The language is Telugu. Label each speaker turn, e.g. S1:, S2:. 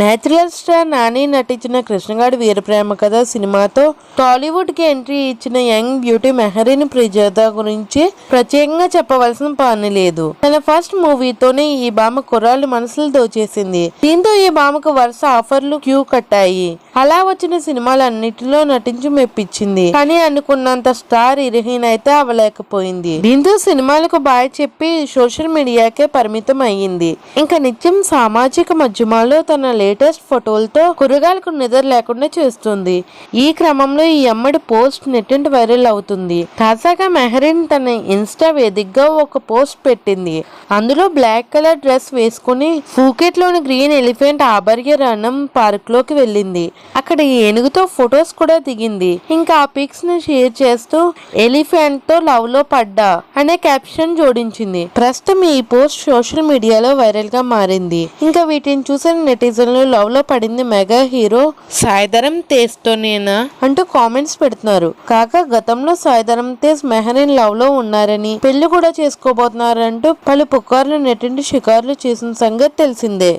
S1: నేచురల్ స్టార్ నాని నటించిన కృష్ణగాడి వీరప్రేమ కథ సినిమాతో టాలీవుడ్కి ఎంట్రీ ఇచ్చిన యంగ్ బ్యూటీ మెహరీన్ ప్రిజాత గురించి ప్రత్యేకంగా చెప్పవలసిన పని లేదు. తన ఫస్ట్ మూవీతోనే ఈ భామ కుర్రాళ్ళు మనసులు దోచేసింది. దీంతో ఈ భామకు వరుస ఆఫర్లు క్యూ కట్టాయి. అలా వచ్చిన సినిమాలన్నిటిలో నటించి మెప్పించింది. కానీ అనుకున్నంత స్టార్ ఇరహీన్ అయితే అవ్వలేకపోయింది. దీంతో సినిమాలకు బాయ్ చెప్పి సోషల్ మీడియాకే పరిమితం అయ్యింది ఇంకా నిత్యం సామాజిక మాధ్యమాల్లో తన లేటెస్ట్ ఫోటోలతో కురగాలకు నిద్ర లేకుండా చేస్తుంది. ఈ క్రమంలో ఈ అమ్మడి పోస్ట్ నెట్టింటి వైరల్ అవుతుంది. తాజాగా మెహరీన్ తన ఇన్స్టా వేదికగా ఒక పోస్ట్ పెట్టింది. అందులో బ్లాక్ కలర్ డ్రెస్ వేసుకుని ఫూకెట్లోని గ్రీన్ ఎలిఫెంట్ ఆభర్యరణం పార్క్లోకి వెళ్ళింది. అక్కడ ఏనుగుతో ఫొటోస్ కూడా దిగింది. ఇంకా ఆ పిక్స్ను షేర్ చేస్తూ ఎలిఫెంట్తో లవ్లో పడ్డా అనే క్యాప్షన్ జోడించింది. ప్రస్తుతం ఈ పోస్ట్ సోషల్ మీడియాలో వైరల్గా మారింది. ఇంకా వీటిని చూసిన నెటిజన్లు లవ్లో పడింది మెగా హీరో సాయిధరం తేజ్ తోనేనా అంటూ కామెంట్స్ పెడుతున్నారు. కాగా గతంలో సాయిధరం తేజ్ మెహరీన్ లవ్లో ఉన్నారని పెళ్ళి కూడా చేసుకోబోతున్నారంటూ పలు పుకార్లు నెట్టింటి షికారులు చేసిన సంగతి తెలిసిందే.